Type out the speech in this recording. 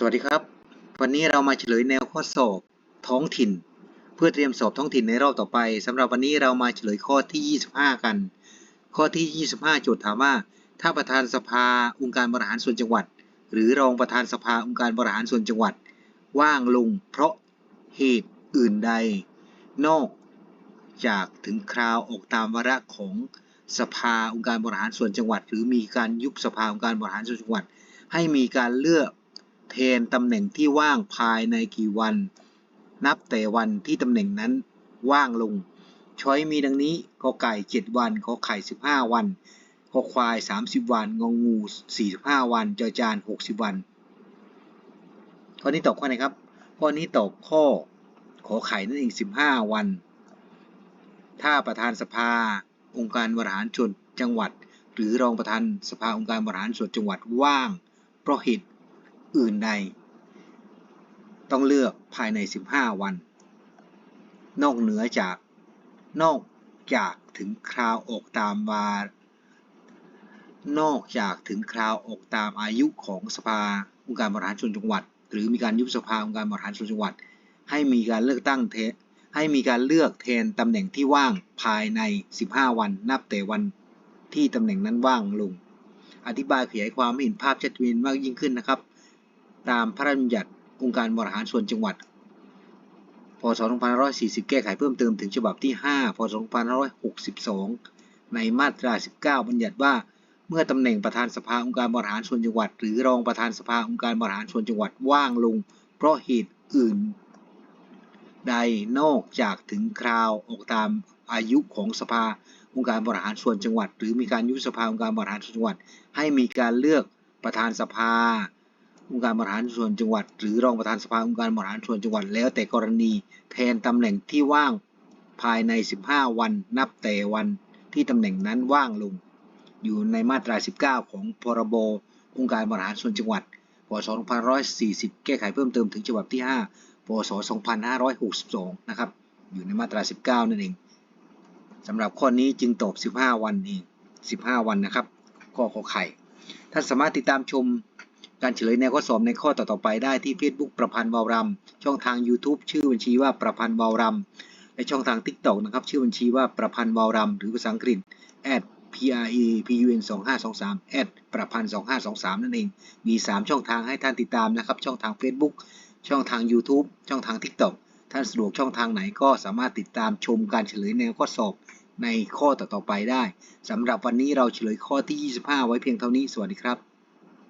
สวัสดีครับ วันนี้เรามาเฉลยแนวข้อสอบท้องถิ่น เพื่อเตรียมสอบท้องถิ่นในรอบต่อไปสำหรับวันนี้เรามาเฉลยข้อที่ 25 กัน ข้อที่ 25 โจทย์ถามว่า ถ้าประธานสภาองค์การบริหารส่วนจังหวัด หรือรองประธานสภาองค์การบริหารส่วนจังหวัด ว่างลงเพราะเหตุอื่นใด นอกจากถึงคราวออกตามวาระของสภาองค์การบริหารส่วนจังหวัด หรือมีการยุบสภาองค์การบริหารส่วนจังหวัด ให้มีการเลือก แทนตำแหน่งที่ว่างภายในกี่วัน นับแต่วันที่ตำแหน่งนั้นว่างลง ช้อยมีดังนี้กอไก่ 7 วันขอไข่ 15 วันคอควาย 30 วัน งองู 45 วัน จอจาน 60 วัน ข้อนี้ตอบข้อไหนครับ ข้อนี้ตอบข้อขอไข่นั่นเอง 15 วัน ถ้าประธานสภา องค์การบริหารส่วนจังหวัด หรือรองประธานสภาองค์การบริหารส่วนจังหวัดว่างเพราะเหตุ อื่นใด ต้องเลือกภายใน 15 วัน นอกเหนือจากนอกจากถึงคราวออกตามวานอกจากถึงคราวออกตามอายุของสภาองค์การบริหารส่วนจังหวัด หรือมีการยุบสภาองค์การบริหารส่วนจังหวัด ให้มีการเลือกตั้งเทให้มีการเลือกแทนตำแหน่งที่ว่างภายใน 15 วัน นับแต่วันที่ตำแหน่งนั้นว่างลง อธิบายขยายความให้เห็นภาพชัดเจนมากยิ่งขึ้นนะครับ ตามพระราชบัญญัติองค์การบริหารส่วนจังหวัด พศ 2540 แก้ไขเพิ่มเติมถึงฉบับที่ 5 พศ 2562 ในมาตรา 19 บัญญัติว่า เมื่อตำแหน่งประธานสภาองค์การบริหารส่วนจังหวัด หรือรองประธานสภาองค์การบริหารส่วนจังหวัดว่างลง เพราะเหตุอื่น ใดนอกจากถึงคราวออกตามอายุของสภาองค์การบริหารส่วนจังหวัด หรือมีการยุบสภาองค์การบริหารส่วนจังหวัด ให้มีการเลือกประธานสภา องค์การบริหารส่วนจังหวัด หรือรองประธานสภาองค์การบริหารส่วนจังหวัดแล้วแต่กรณีแทนตำแหน่งที่ว่างภายใน 15 วันนับแต่วันที่ตำแหน่งนั้นว่างลง อยู่ในมาตรา 19 ของพรบองค์การบริหารส่วนจังหวัดพศ2540 แก้ไขเพิ่มเติมถึงฉบับที่ 5 พศ 2562 นะครับ อยู่ในมาตรา 19 นั่นเองสำหรับข้อนี้จึงตอบ 15 วันเอง 15 วันนะครับ ข้อขอไข่ ท่านสามารถติดตามชม การเฉลยแนวข้อสอบในข้อต่อๆไปได้ที่ Facebook ประพันธ์วาวรำช่องทาง YouTube ชื่อบัญชีว่าประพันธ์วาวรำและช่องทาง TikTok นะครับ ชื่อบัญชีว่าประพันธ์วาวรำหรือภาษาอังกฤษ p r e p u n 2523ประพันธ์2523 นั่นเอง มี 3 ช่องทางให้ท่านติดตามนะครับ ช่องทาง Facebook ช่องทาง YouTube ช่องทาง TikTok ท่านสะดวกช่องทางไหนก็สามารถติดตามชมการเฉลยแนวข้อสอบในข้อต่อๆไปได้สำหรับวันนี้เราเฉลยข้อที่ 25 ไว้เพียงเท่านี้ สวัสดีครับ